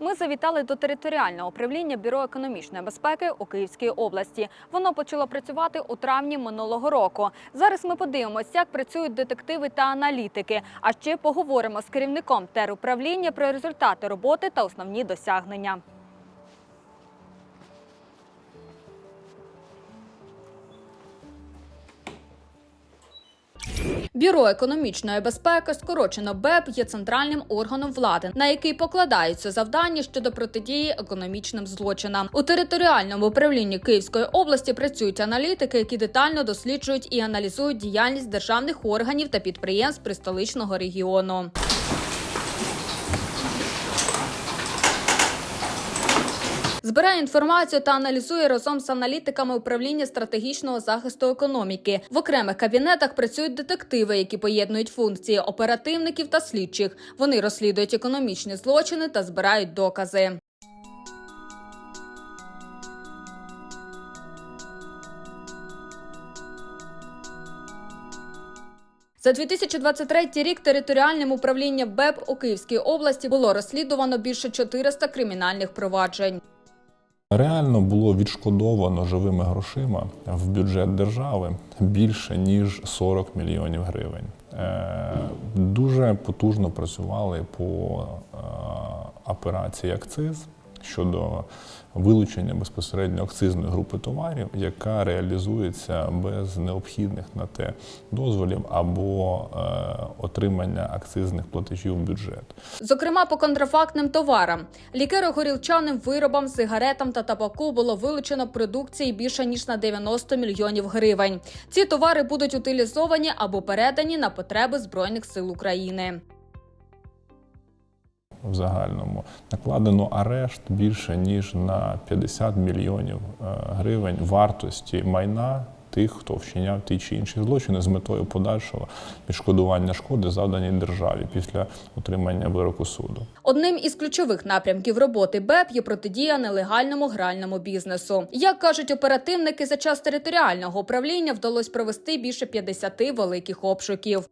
Ми завітали до територіального управління Бюро економічної безпеки у Київській області. Воно почало працювати у травні минулого року. Зараз ми подивимося, як працюють детективи та аналітики. А ще поговоримо з керівником теруправління про результати роботи та основні досягнення. Бюро економічної безпеки, скорочено БЕП, є центральним органом влади, на який покладаються завдання щодо протидії економічним злочинам. У територіальному управлінні Київської області працюють аналітики, які детально досліджують і аналізують діяльність державних органів та підприємств пристоличного регіону. Збирає інформацію та аналізує разом з аналітиками управління стратегічного захисту економіки. В окремих кабінетах працюють детективи, які поєднують функції оперативників та слідчих. Вони розслідують економічні злочини та збирають докази. За 2023 рік територіальним управлінням БЕП у Київській області було розслідувано більше 400 кримінальних проваджень. Реально було відшкодовано живими грошима в бюджет держави більше ніж 40 мільйонів гривень. Е, Дуже потужно працювали по е, операції акциз щодо вилучення безпосередньо акцизної групи товарів, яка реалізується без необхідних на те дозволів або е, отримання акцизних платежів в бюджет. Зокрема, по контрафактним товарам, лікеро-горілчаним виробам, сигаретам та табаку було вилучено продукції більше ніж на 90 мільйонів гривень. Ці товари будуть утилізовані або передані на потреби збройних сил України. В загальному накладено арешт більше ніж на 50 мільйонів е, гривень вартості майна тих, хто вчиняв ті чи інші злочини з метою подальшого відшкодування шкоди, завданій державі після отримання вироку суду. Одним із ключових напрямків роботи БЕП є протидія нелегальному гральному бізнесу. Як кажуть оперативники, за час територіального управління вдалося провести більше 50 великих обшуків.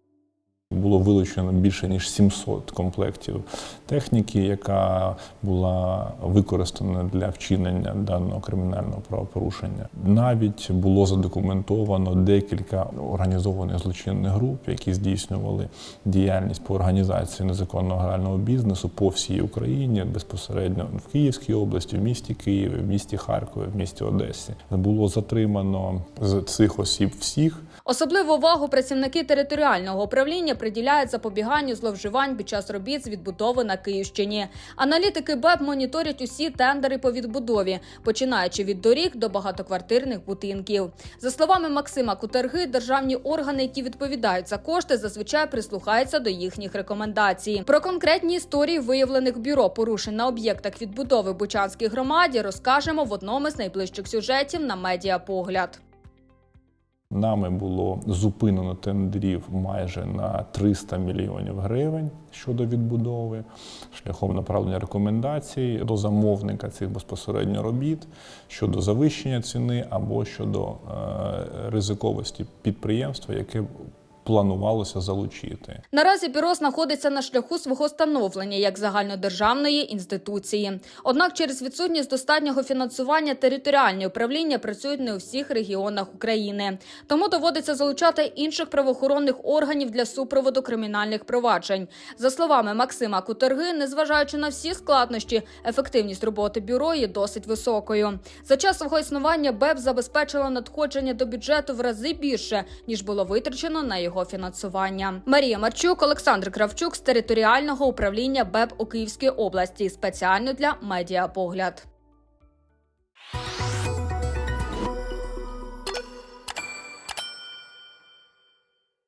Було вилучено більше ніж 700 комплектів техніки, яка була використана для вчинення даного кримінального правопорушення. Навіть було задокументовано декілька організованих злочинних груп, які здійснювали діяльність по організації незаконного грального бізнесу по всій Україні, безпосередньо в Київській області, в місті Києві, в місті Харкові, в місті Одесі. Було затримано з цих осіб всіх Особливу увагу працівники територіального управління приділяють запобіганню зловживань під час робіт з відбудови на Київщині. Аналітики БЕП моніторять усі тендери по відбудові, починаючи від доріг до багатоквартирних будинків. За словами Максима Кутерги, державні органи, які відповідають за кошти, зазвичай прислухаються до їхніх рекомендацій. Про конкретні історії, виявлених бюро порушень на об'єктах відбудови Бучанській громаді, розкажемо в одному з найближчих сюжетів на медіапогляд. Нами було зупинено тендерів майже на 300 мільйонів гривень щодо відбудови, шляхом направлення рекомендацій до замовника цих безпосередньо робіт щодо завищення ціни або щодо е, ризиковості підприємства, яке планувалося залучити. Наразі бюро знаходиться на шляху свого становлення як загальнодержавної інституції. Однак, через відсутність достатнього фінансування територіальні управління працюють не у всіх регіонах України. Тому доводиться залучати інших правоохоронних органів для супроводу кримінальних проваджень. За словами Максима Кутерги, незважаючи на всі складнощі, ефективність роботи бюро є досить високою. За час свого існування БЕП забезпечила надходження до бюджету в рази більше ніж було витрачено на його фінансування. Марія Марчук, Олександр Кравчук з територіального управління БЕП у Київській області спеціально для медіапогляд.